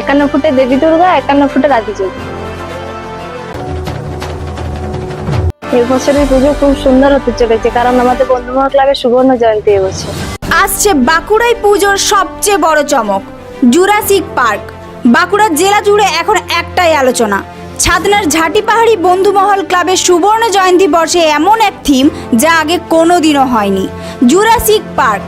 একান্ন ফুটে দেবী দুর্গা, একান্ন ফুটে আদিযোগী এই বছরের পুজো খুব সুন্দর হতে চলেছে, কারণ আমাদের বন্ধুমহল ক্লাবের সুবর্ণ জয়ন্তী এবছর। আসছে বাঁকুড়াই পুজোর সবচেয়ে বড় চমক, জুরাসিক পার্ক। বাঁকুড়া জেলা জুড়ে এখন একটাই আলোচনা, ছাদনার ঝাঁটি পাহাড়ি বন্ধুমহল ক্লাবের সুবর্ণ জয়ন্তী বর্ষে এমন এক থিম যা আগে কোনোদিনও হয়নি, জুরাসিক পার্ক।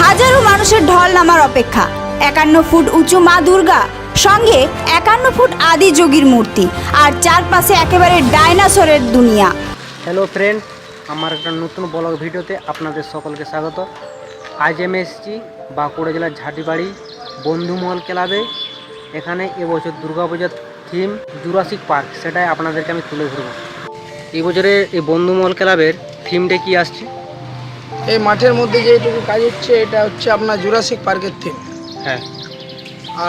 হাজারো মানুষের ঢল নামার অপেক্ষা, একান্ন ফুট উঁচু মা দুর্গা সঙ্গে একান্ন ফুট আদি যোগীর মূর্তি আর চারপাশে একেবারে ডাইনোসরের দুনিয়া। হ্যালো ফ্রেন্ড আমার একটা নতুন ব্লগ ভিডিওতে আপনাদের সকলকে স্বাগত। আজ আমি এসেছি বাঁকুড়া জেলার ঝাঁটিবাড়ি বন্ধুমহল ক্লাবে। এখানে এবছর দুর্গাপূজার থিম জুরাসিক পার্ক সেটাই আপনাদেরকে আমি তুলে ধরবো। এই বছরে এই বন্ধুমহল ক্লাবের থিমটা কি আসছে? এই মাঠের মধ্যে যেটুকু কাজ হচ্ছে এটা হচ্ছে আপনার জুরাসিক পার্কের থিম হ্যাঁ।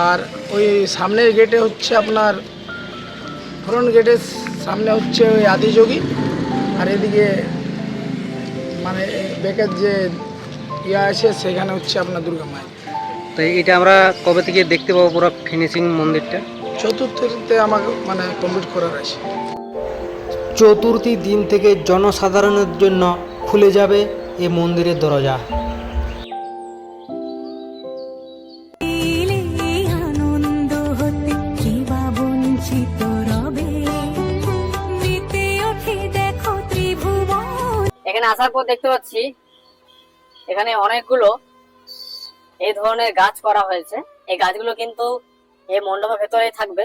আর ওই সামনের গেটে হচ্ছে আপনার ফ্রন্ট গেটের সামনে হচ্ছে ওই আদিযোগী আর এদিকে মানে বেকের যে ইয়ে আছে সেখানে হচ্ছে আপনার দুর্গা মায়ের। তো এটা আমরা কবে থেকে দেখতে পাবো পুরো ফিনিশিং মন্দিরটা? চতুর্থীতে আমাকে মানে কমপ্লিট করার আছে। চতুর্থী দিন থেকে জনসাধারণের জন্য খুলে যাবে এই মন্দিরের দরজা। এখানে আসার পর দেখতে পাচ্ছি এখানে অনেকগুলো এই ধরনের গাছ করা হয়েছে। এই গাছগুলো কিন্তু এই মণ্ডপের ভেতরেই থাকবে।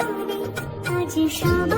রঙ্গনে আজ সবার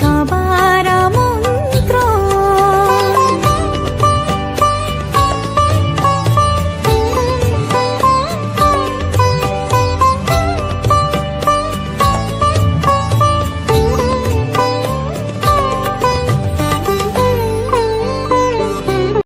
Come on.